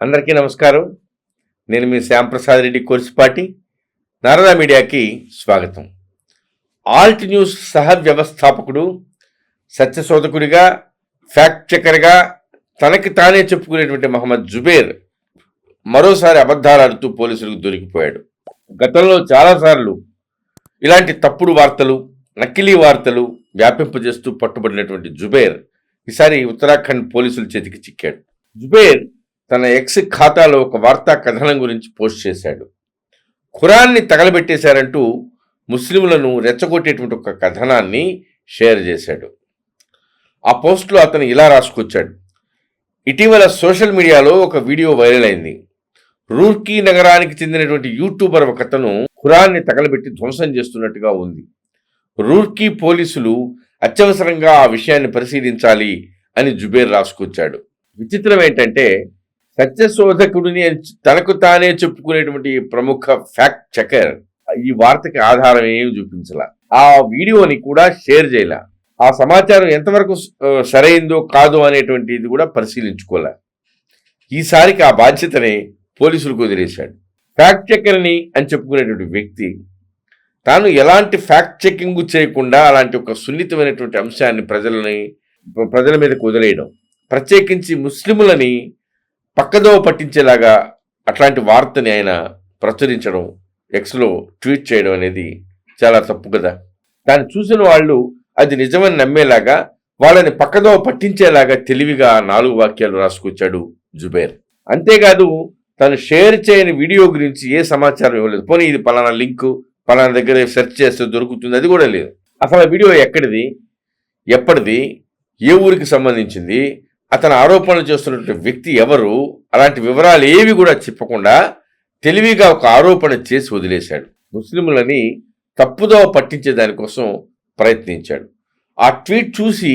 అందరికీ నమస్కారం. నేను మీ శ్యాంప్రసాద్ రెడ్డి కోర్సుపాటి నారదా మీడియాకి స్వాగతం. ఆల్ట్ న్యూస్ సహ వ్యవస్థాపకుడు సత్యశోధకుడిగా ఫ్యాక్ట్ చెకర్గా తనకి తానే చెప్పుకునేటువంటి మహమ్మద్ జుబేర్ మరోసారి అబద్ధాలు ఆడుతూ పోలీసులకు దొరికిపోయాడు. గతంలో చాలాసార్లు ఇలాంటి తప్పుడు వార్తలు నకిలీ వార్తలు వ్యాపింపజేస్తూ పట్టుబడినటువంటి జుబేర్ ఈసారి ఉత్తరాఖండ్ పోలీసుల చేతికి చిక్కాడు. జుబేర్ తన ఎక్స్ ఖాతాలో ఒక వార్తా కథనం గురించి పోస్ట్ చేశాడు. ఖురాన్ని తగలబెట్టేశారంటూ ముస్లింలను రెచ్చగొట్టేటువంటి ఒక కథనాన్ని షేర్ చేశాడు. ఆ పోస్ట్లో అతను ఇలా రాసుకొచ్చాడు. ఇటీవల సోషల్ మీడియాలో ఒక వీడియో వైరల్ అయింది. రూర్కీ నగరానికి చెందినటువంటి యూట్యూబర్ ఒకతను ఖురాన్ని తగలబెట్టి ధ్వంసం చేస్తున్నట్టుగా ఉంది. రూర్కీ పోలీసులు అత్యవసరంగా ఆ విషయాన్ని పరిశీలించాలి అని జుబేర్ రాసుకొచ్చాడు. విచిత్రం ఏంటంటే సత్యశోధకుడిని తనకు తానే చెప్పుకునేటువంటి ప్రముఖ ఫ్యాక్ట్ చెకర్. ఈ వార్తకి ఆధారం ఏమి చూపించాల. ఆ వీడియోని కూడా షేర్ చేయాల. ఆ సమాచారం ఎంతవరకు సరైందో కాదో అనేటువంటిది కూడా పరిశీలించుకోలే. ఈసారికి ఆ బాధ్యతని పోలీసులకు వదిలేశాడు. ఫ్యాక్ట్ చెక్కర్ని అని చెప్పుకునేటువంటి వ్యక్తి తాను ఎలాంటి ఫ్యాక్ట్ చెకింగ్ చేయకుండా అలాంటి ఒక సున్నితమైనటువంటి అంశాన్ని ప్రజలని ప్రజల మీదకు వదిలేయడం ప్రత్యేకించి ముస్లిములని పక్కదోవ పట్టించేలాగా అట్లాంటి వార్తని ఆయన ప్రచురించడం ఎక్స్లో ట్వీట్ చేయడం అనేది చాలా తప్పు కదా. దాన్ని చూసిన వాళ్ళు అది నిజమని నమ్మేలాగా వాళ్ళని పక్కదోవ పట్టించేలాగా తెలివిగా నాలుగు వాక్యాలు రాసుకొచ్చాడు జుబేర్. అంతేకాదు తను షేర్ చేయని వీడియో గురించి ఏ సమాచారం ఇవ్వలేదు. పోనీ ఇది పలానా లింక్ పలానా దగ్గర సెర్చ్ చేస్తే దొరుకుతుంది అది కూడా లేదు. అసలు ఆ వీడియో ఎక్కడిది? ఎప్పటిది? ఏ ఊరికి సంబంధించింది? అతను ఆరోపణలు చేస్తున్నటువంటి వ్యక్తి ఎవరు? అలాంటి వివరాలు ఏవి కూడా చెప్పకుండా తెలివిగా ఒక ఆరోపణ చేసి వదిలేశాడు. ముస్లింలని తప్పుదోవ పట్టించే దానికోసం ప్రయత్నించాడు. ఆ ట్వీట్ చూసి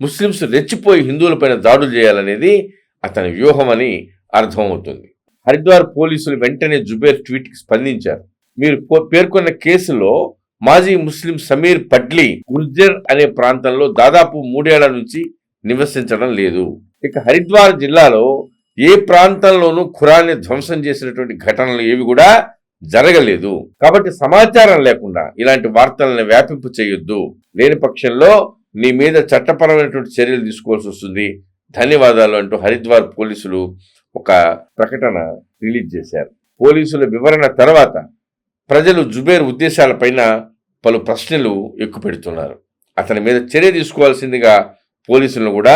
ముస్లిమ్స్ రెచ్చిపోయి హిందువులపైన దాడులు చేయాలనేది అతని వ్యూహం అని అర్థమవుతుంది. హరిద్వార్ పోలీసులు వెంటనే జుబేర్ ట్వీట్కి స్పందించారు. మీరు పేర్కొన్న కేసులో మాజీ ముస్లిం సమీర్ పడ్లీ గుర్జర్ అనే ప్రాంతంలో దాదాపు మూడేళ్ళ నుంచి నివసించడం లేదు. ఇక హరిద్వార్ జిల్లాలో ఏ ప్రాంతంలోనూ ఖురాన్ని ధ్వంసం చేసినటువంటి ఘటనలు ఏవి కూడా జరగలేదు. కాబట్టి సమాచారం లేకుండా ఇలాంటి వార్తలను వ్యాపింపు చేయొద్దు. లేని పక్షంలో నీ మీద చట్టపరమైనటువంటి చర్యలు తీసుకోవాల్సి వస్తుంది. ధన్యవాదాలు అంటూ హరిద్వార్ పోలీసులు ఒక ప్రకటన రిలీజ్ చేశారు. పోలీసుల వివరణ తర్వాత ప్రజలు జుబేర్ ఉద్దేశాలపైన పలు ప్రశ్నలు ఎక్కుపెడుతున్నారు. అతని మీద చర్య తీసుకోవాల్సిందిగా పోలీసులను కూడా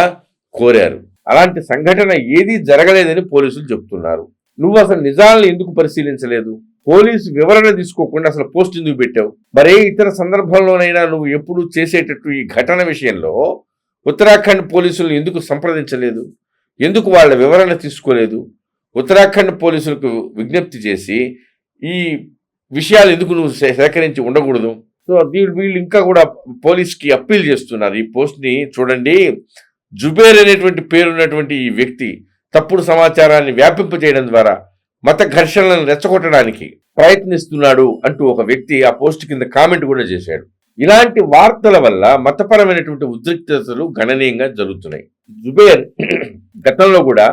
కోరారు. అలాంటి సంఘటన ఏదీ జరగలేదని పోలీసులు చెప్తున్నారు. నువ్వు అసలు నిజాలను ఎందుకు పరిశీలించలేదు? పోలీసు వివరణ తీసుకోకుండా అసలు పోస్ట్ ఎందుకు పెట్టావు? మరే ఇతర సందర్భంలోనైనా నువ్వు ఎప్పుడు చేసేటట్టు ఈ ఘటన విషయంలో ఉత్తరాఖండ్ పోలీసులను ఎందుకు సంప్రదించలేదు? ఎందుకు వాళ్ళ వివరణ తీసుకోలేదు? ఉత్తరాఖండ్ పోలీసులకు విజ్ఞప్తి చేసి ఈ విషయాలు ఎందుకు నువ్వు సేకరించి ఉండకూడదు? సో వీళ్ళు వీళ్ళు ఇంకా కూడా పోలీస్కి అప్పీల్ చేస్తున్నారు. ఈ పోస్ట్ని చూడండి. జుబేర్ అనేటువంటి పేరున్నటువంటి ఈ వ్యక్తి తప్పుడు సమాచారాన్ని వ్యాపింపజేయడం ద్వారా మత ఘర్షణలను రెచ్చగొట్టడానికి ప్రయత్నిస్తున్నాడు అంటూ ఒక వ్యక్తి ఆ పోస్ట్ కింద కామెంట్ కూడా చేశాడు. ఇలాంటి వార్తల వల్ల మతపరమైనటువంటి ఉద్రిక్తతలు గణనీయంగా జరుగుతున్నాయి. జుబేర్ గతంలో కూడా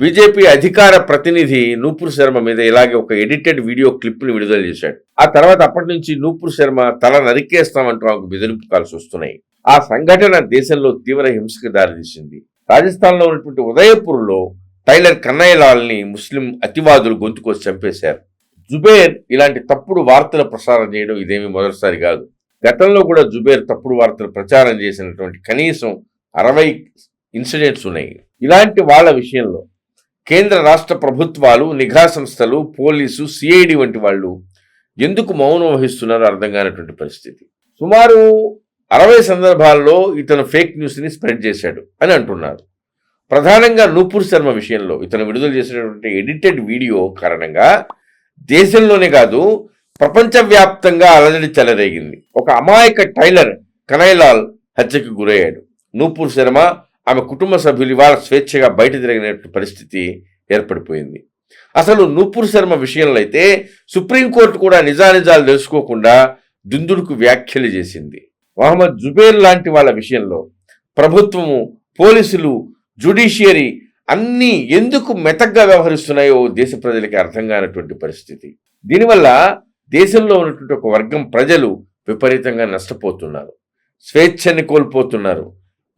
బీజేపీ అధికార ప్రతినిధి నూపూర్ శర్మ మీద ఇలాగే ఒక ఎడిటెడ్ వీడియో క్లిప్ని విడుదల చేశాడు. ఆ తర్వాత అప్పటి నుంచి నూపూర్ శర్మ తల నరికేస్తామంటూ ఆమెకు బెదిరింపు కాల్సి వస్తున్నాయి. ఆ సంఘటన దేశంలో తీవ్ర హింసకు దారితీసింది. రాజస్థాన్లో ఉన్నటువంటి ఉదయపూర్లో టైలర్ కన్నయ్యలాల్ని ముస్లిం అతివాదులు గొంతుకొచ్చి చంపేశారు. జుబేర్ ఇలాంటి తప్పుడు వార్తలు ప్రసారం చేయడం ఇదేమీ మొదటిసారి కాదు. గతంలో కూడా జుబేర్ తప్పుడు వార్తలు ప్రచారం చేసినటువంటి కనీసం అరవై ఇన్సిడెంట్స్ ఉన్నాయి. ఇలాంటి వాళ్ళ విషయంలో కేంద్ర రాష్ట్ర ప్రభుత్వాలు నిఘా సంస్థలు పోలీసు సిఐడి వంటి వాళ్ళు ఎందుకు మౌనం వహిస్తున్నారో అర్థం కానటువంటి పరిస్థితి. సుమారు అరవై సందర్భాల్లో ఇతను ఫేక్ న్యూస్ని స్ప్రెడ్ చేశాడు అని అంటున్నారు. ప్రధానంగా నూపూర్ శర్మ విషయంలో ఇతను విడుదల చేసినటువంటి ఎడిటెడ్ వీడియో కారణంగా దేశంలోనే కాదు ప్రపంచవ్యాప్తంగా అలజడి చెలరేగింది. ఒక అమాయక టైలర్ కనైలాల్ హత్యకు గురయ్యాడు. నూపూర్ శర్మ ఆమె కుటుంబ సభ్యులు ఇవాళ స్వేచ్ఛగా బయట తిరిగినట్టు పరిస్థితి ఏర్పడిపోయింది. అసలు నూపూర్ శర్మ విషయంలో అయితే సుప్రీంకోర్టు కూడా నిజానిజాలు తెలుసుకోకుండా దుందుడుకు వ్యాఖ్యలు చేసింది. మహమ్మద్ జుబేర్ లాంటి వాళ్ళ విషయంలో ప్రభుత్వము పోలీసులు జుడిషియరీ అన్నీ ఎందుకు మెతగ్గా వ్యవహరిస్తున్నాయో దేశ ప్రజలకి అర్థం కానటువంటి పరిస్థితి. దీనివల్ల దేశంలో ఉన్నటువంటి ఒక వర్గం ప్రజలు విపరీతంగా నష్టపోతున్నారు. స్వేచ్ఛని కోల్పోతున్నారు.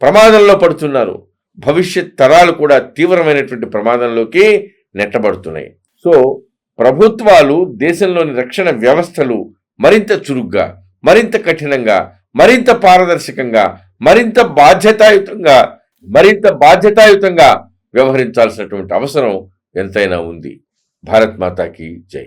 ప్రమాదంలో పడుతున్నారు. భవిష్యత్ తరాలు కూడా తీవ్రమైనటువంటి ప్రమాదంలోకి నెట్టబడుతున్నాయి. సో ప్రభుత్వాలు దేశంలోని రక్షణ వ్యవస్థలు మరింత చురుగ్గా మరింత కఠినంగా మరింత పారదర్శకంగా మరింత బాధ్యతాయుతంగా మరింత బాధ్యతాయుతంగా వ్యవహరించాల్సినటువంటి అవసరం ఎంతైనా ఉంది. భారత్ మాతాకి జై.